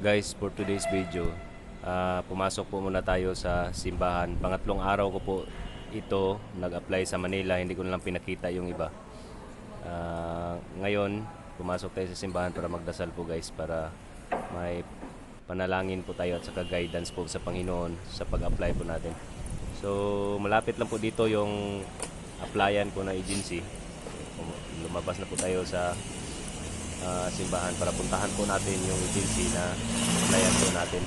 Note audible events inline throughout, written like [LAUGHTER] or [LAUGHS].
Guys, for today's video, ah, pumasok po muna tayo sa simbahan. Pangatlong araw ko po ito nag-apply sa Manila, hindi ko na lang pinakita yung iba. Ah, ngayon, pumasok tayo sa simbahan para magdasal po guys, para may panalangin po tayo at saka guidance po sa Panginoon sa pag-apply po natin. So, malapit lang po dito yung applyan po ng agency. Lumabas na po tayo sa ah, simbahan para puntahan po natin yung agency na applyan po natin.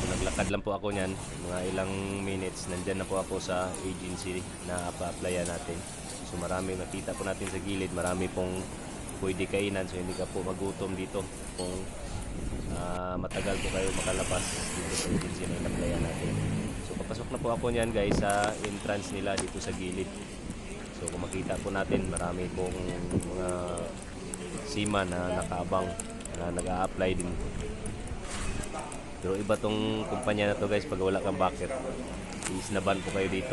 So, naglakad lang po ako niyan, mga ilang minutes, nandyan na po ako sa agency na pa-applyan natin. So marami makita po natin sa gilid, marami pong pwede kainan so hindi ka po magutom dito kung ah, matagal po kayo makalabas dito sa agency na in-applyan natin. So papasok na po ako niyan guys sa entrance nila dito sa gilid. So kung makita po natin, marami pong mga seaman na nakaabang na nag-a-apply din. Pero iba tong kumpanya na to guys pag wala kang bucket. Isnaban po kayo dito.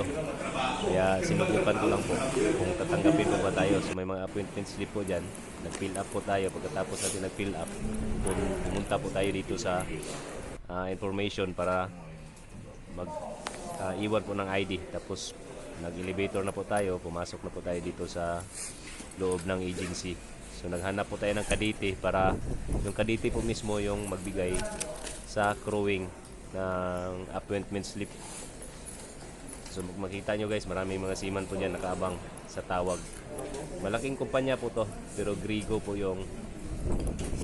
Kaya sinubukan ko lang po kung tatanggapin po ba tayo. So may mga appointment slip po dyan. Nag-fill up po tayo. Pagkatapos natin nag-fill up, pum- pumunta po tayo dito sa ah, information para mag ah, iwan po ng ID. Tapos nag-elevator na po tayo. Pumasok na po tayo dito sa loob ng agency. So naghanap po tayo ng kaditi para yung kaditi po mismo yung magbigay sa crewing ng appointment slip. So makita nyo guys, maraming mga seaman po dyan nakaabang sa tawag. Malaking kumpanya po to, pero Grigo po yung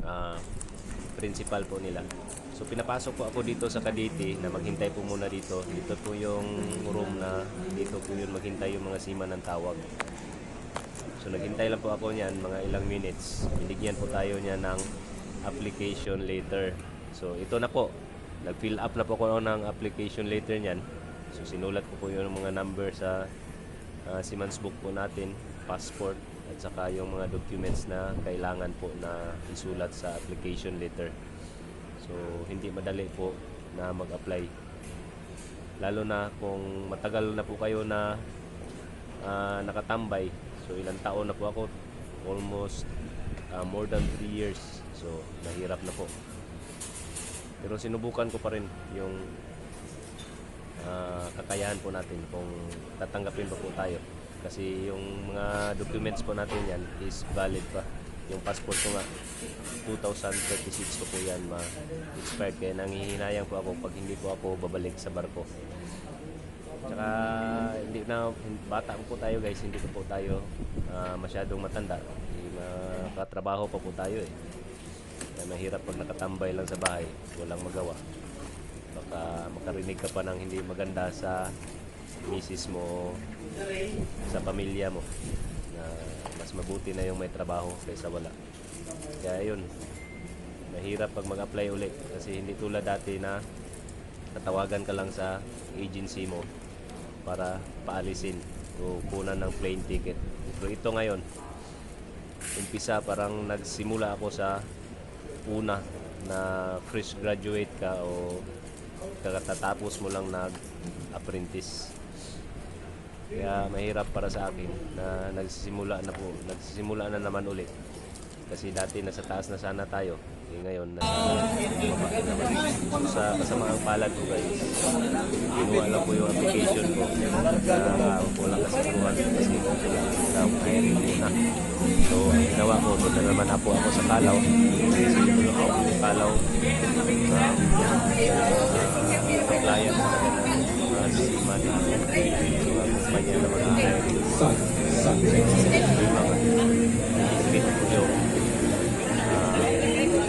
ah, principal po nila. So pinapasok po ako dito sa Kaditi na maghintay po muna dito. Dito po yung room na dito po yun maghintay yung mga seaman ng tawag. So naghintay lang po ako niyan mga ilang minutes. Binigyan po tayo niya ng application letter. So ito na po. Nag-fill up na po ako ng application letter niyan. So sinulat ko po yung mga number sa uh, Siemens book po natin, passport at saka yung mga documents na kailangan po na isulat sa application letter. So hindi madali po na mag-apply. Lalo na kung matagal na po kayo na ah, nakatambay. So ilang taon na po ako? Almost ah, more than 3 years. So nahirap na po. Pero sinubukan ko pa rin yung ah, kakayahan po natin kung tatanggapin pa po tayo. Kasi yung mga documents po natin yan is valid pa. Yung passport ko nga, 2036 ko po yan ma-expired. Kaya nangihinayang po ako pag hindi po ako babalik sa barko. Tsaka hindi na bata po tayo guys, hindi po, po tayo ah, masyadong matanda. Hindi makatrabaho pa po tayo eh. Kaya mahirap pag nakatambay lang sa bahay, walang magawa. Baka makarinig ka pa ng hindi maganda sa misis mo, sa pamilya mo. Na mas mabuti na yung may trabaho kaysa wala. Kaya yun, mahirap pag mag-apply ulit kasi hindi tulad dati na tatawagan ka lang sa agency mo para paalisin o kunan ng plane ticket. Pero ito ngayon, umpisa parang nagsimula ako sa una na fresh graduate ka o kakatapos mo lang nag-apprentice. Kaya mahirap para sa akin na nagsisimula na po, nagsisimula na naman ulit. Kasi dati nasa taas na sana tayo. Eh ngayon, nasa baba na naman. Sa kasamaang palad ko guys, kinuha lang po yung application ko. Na wala kasi kuha kasi sa hiring muna. So ang ginawa ko, na naman po ako sa Kalaw. Kasi tulong ako yung Kalaw. Uh, client ko na ganun. Mga sisiman. Kumpanya na mga.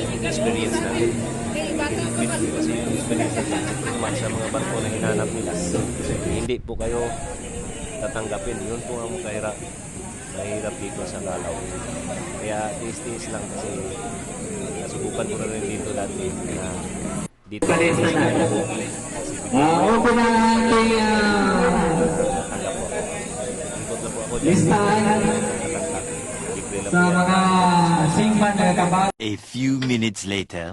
Yung experience natin. Kasi yung experience natin naman sa mga barko na hinanap nila. Hindi po kayo tatanggapin. Yun po ang kahirap. Mahirap dito sa Galaw. Kaya tiis-tiis lang kasi nasubukan ko na rin dito dati na dito kasi open na ang ating ah, natanggap po ako. Ikot na po ako dyan. Listahan sa mga singman na kabago. A few minutes later.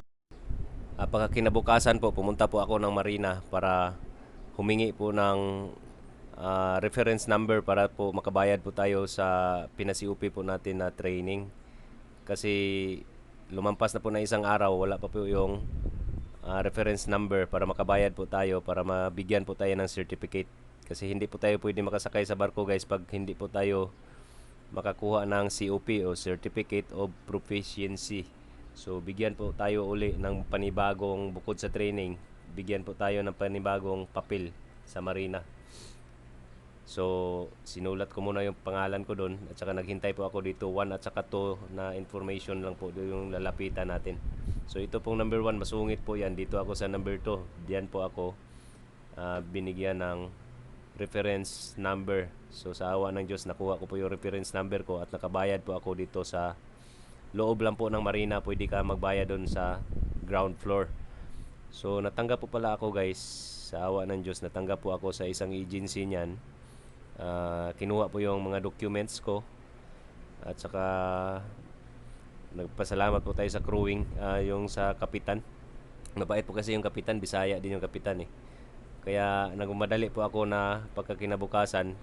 Ah, pagkakinabukasan po, pumunta po ako ng Marina para humingi po ng ah, reference number para po makabayad po tayo sa pinasiupi po natin na training. Kasi lumampas na po na isang araw, wala pa po yung ah, reference number para makabayad po tayo para mabigyan po tayo ng certificate. Kasi hindi po tayo pwede makasakay sa barko guys pag hindi po tayo makakuha ng COP o Certificate of Proficiency. So bigyan po tayo uli ng panibagong bukod sa training, bigyan po tayo ng panibagong papel sa marina. So sinulat ko muna yung pangalan ko doon at saka naghintay po ako dito 1 at saka 2 na information lang po yung lalapitan natin. So ito pong number 1 masungit po yan. Dito ako sa number 2. Diyan po ako ah, binigyan ng reference number. So sa awa ng Diyos nakuha ko po yung reference number ko at nakabayad po ako dito sa loob lang po ng marina. Pwede ka magbayad doon sa ground floor. So natanggap po pala ako guys sa awa ng Diyos. Natanggap po ako sa isang agency niyan. Ah, kinuha po yung mga documents ko at saka nagpasalamat po tayo sa crewing ah, yung sa kapitan mabait po kasi yung kapitan Bisaya din yung kapitan eh kaya nagmadali po ako na pagkakinabukasan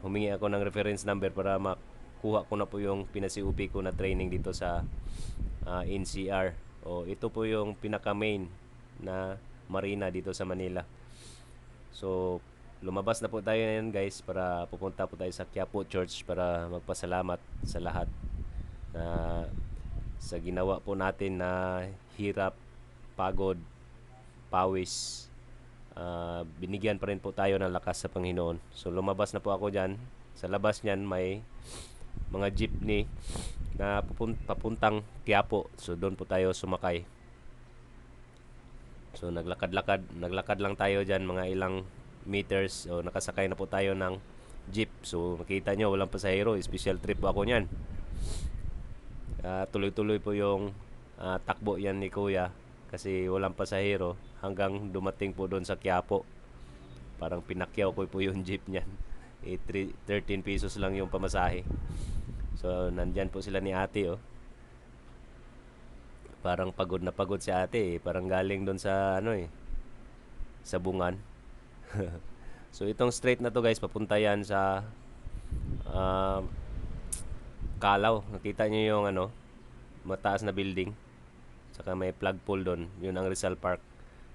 humingi ako ng reference number para makuha ko na po yung pinasi-UP ko na training dito sa ah, NCR o ito po yung pinaka main na marina dito sa Manila so lumabas na po tayo ngayon guys para pupunta po tayo sa Quiapo Church para magpasalamat sa lahat na sa ginawa po natin na hirap, pagod, pawis. Ah, binigyan pa rin po tayo ng lakas sa Panginoon. So lumabas na po ako dyan. Sa labas niyan may mga jeepney na papuntang Quiapo. So doon po tayo sumakay. So naglakad-lakad, naglakad lang tayo diyan mga ilang meters o nakasakay na po tayo ng jeep. So makita nyo walang pasahero, special trip po ako niyan. Ah, tuloy-tuloy po yung ah, takbo yan ni Kuya kasi walang pasahero hanggang dumating po doon sa Quiapo. Parang pinakyaw ko po yung [LAUGHS] jeep niyan. Eh, tri- 13 pesos lang yung pamasahe. So, nandyan po sila ni ate, oh. Parang pagod na pagod si ate, eh. Parang galing doon sa, ano eh, sa bungan. [LAUGHS] so, itong straight na to guys, papunta yan sa ah, Kalaw. Nakita niyo yung ano, mataas na building. Saka may flagpole doon. Yun ang Rizal Park.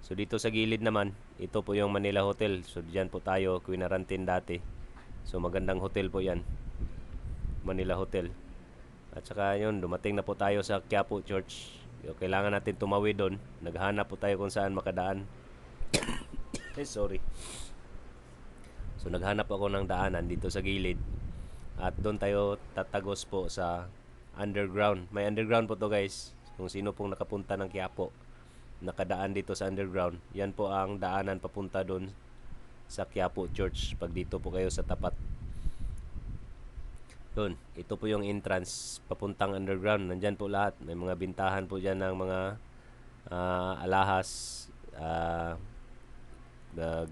So dito sa gilid naman, ito po yung Manila Hotel. So diyan po tayo, Quinarantin dati. So magandang hotel po yan. Manila Hotel. At saka yun, dumating na po tayo sa Quiapo Church. Yo, kailangan natin tumawid doon. Naghanap po tayo kung saan makadaan. [COUGHS] eh, sorry. So naghanap ako ng daanan dito sa gilid. At doon tayo tatagos po sa underground. May underground po to guys. Kung sino pong nakapunta ng Quiapo, nakadaan dito sa underground. Yan po ang daanan papunta doon sa Quiapo Church. Pag dito po kayo sa tapat. Doon, ito po yung entrance papuntang underground. Nandyan po lahat. May mga bintahan po dyan ng mga ah, alahas, ah, the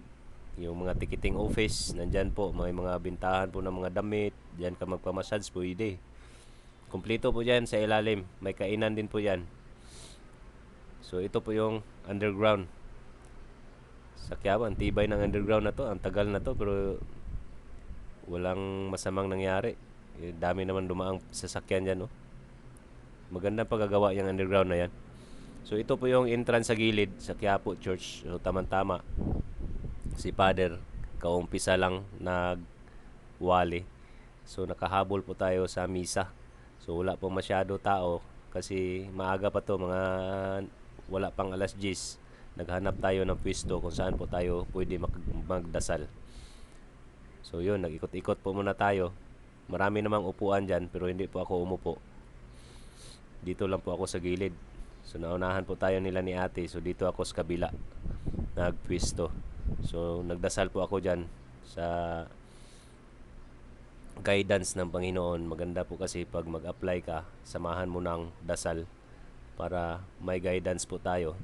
yung mga ticketing office, nandyan po, may mga bintahan po ng mga damit, diyan ka magpamassage, pwede. Kompleto po dyan sa ilalim, may kainan din po yan. So ito po yung underground. Sa Quiapo, tibay ng underground na to, ang tagal na to, pero walang masamang nangyari. Eh, dami naman dumaang sasakyan dyan, no? Magandang pagagawa yung underground na yan. So ito po yung entrance sa gilid sa Quiapo Church. So tamang-tama si Father kaumpisa lang nagwali. So nakahabol po tayo sa misa. So wala po masyado tao kasi maaga pa to mga wala pang alas 10. Naghanap tayo ng pwesto kung saan po tayo pwede mag- magdasal. So yun, nag-ikot-ikot po muna tayo. Marami namang upuan dyan pero hindi po ako umupo. Dito lang po ako sa gilid. So naunahan po tayo nila ni ate. So dito ako sa kabila. Nagpwesto. So nagdasal po ako dyan sa guidance ng Panginoon. Maganda po kasi pag mag-apply ka, samahan mo ng dasal para may guidance po tayo.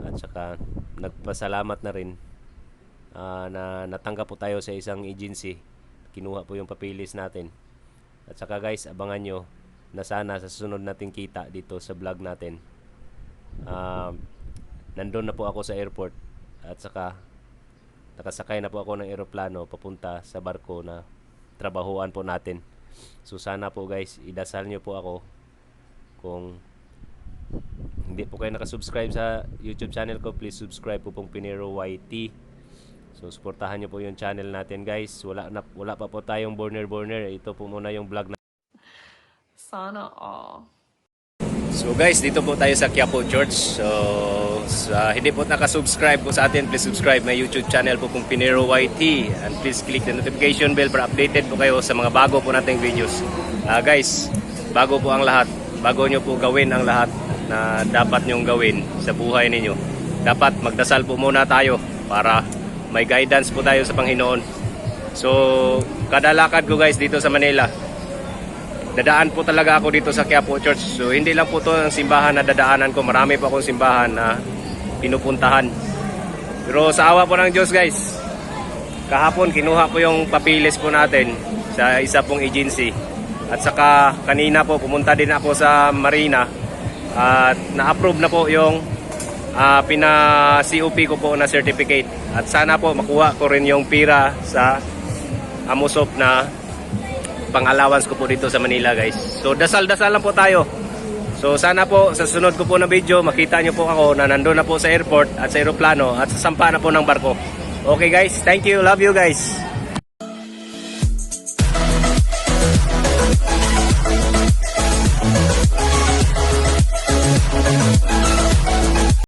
At saka nagpasalamat na rin ah, na natanggap po tayo sa isang agency. Kinuha po yung papilis natin. At saka guys, abangan nyo na sana sa susunod nating kita dito sa vlog natin. Um, nandun na po ako sa airport at saka nakasakay na po ako ng eroplano papunta sa barko na trabahuan po natin. So sana po guys, idasal nyo po ako Kung hindi po kayo nakasubscribe sa YouTube channel ko, please subscribe po pong Pinero YT. So, suportahan nyo po yung channel natin guys. Wala, na, wala pa po tayong burner burner. Ito po muna yung vlog na Sana all. So guys, dito po tayo sa Quiapo Church. So, sa hindi po nakasubscribe po sa atin, please subscribe my YouTube channel po kung Pinero YT. And please click the notification bell para updated po kayo sa mga bago po nating videos. Ah guys, bago po ang lahat. Bago nyo po gawin ang lahat na dapat nyong gawin sa buhay ninyo. Dapat magdasal po muna tayo para may guidance po tayo sa Panginoon. So, kada lakad ko guys dito sa Manila, dadaan po talaga ako dito sa Quiapo Church. So hindi lang po to ang simbahan na dadaanan ko. Marami pa akong simbahan na pinupuntahan. Pero sa awa po ng Diyos guys, kahapon kinuha po yung papilis po natin sa isa pong agency. At saka kanina po pumunta din ako sa Marina at na-approve na po yung ah, pina-COP ko po na certificate. At sana po makuha ko rin yung pira sa Amusop na pang-allowance ko po dito sa Manila guys. So dasal-dasal lang po tayo. So sana po sa sunod ko po na video makita nyo po ako na nandun na po sa airport at sa aeroplano at sa sampa na po ng barko. Okay guys, thank you, love you guys.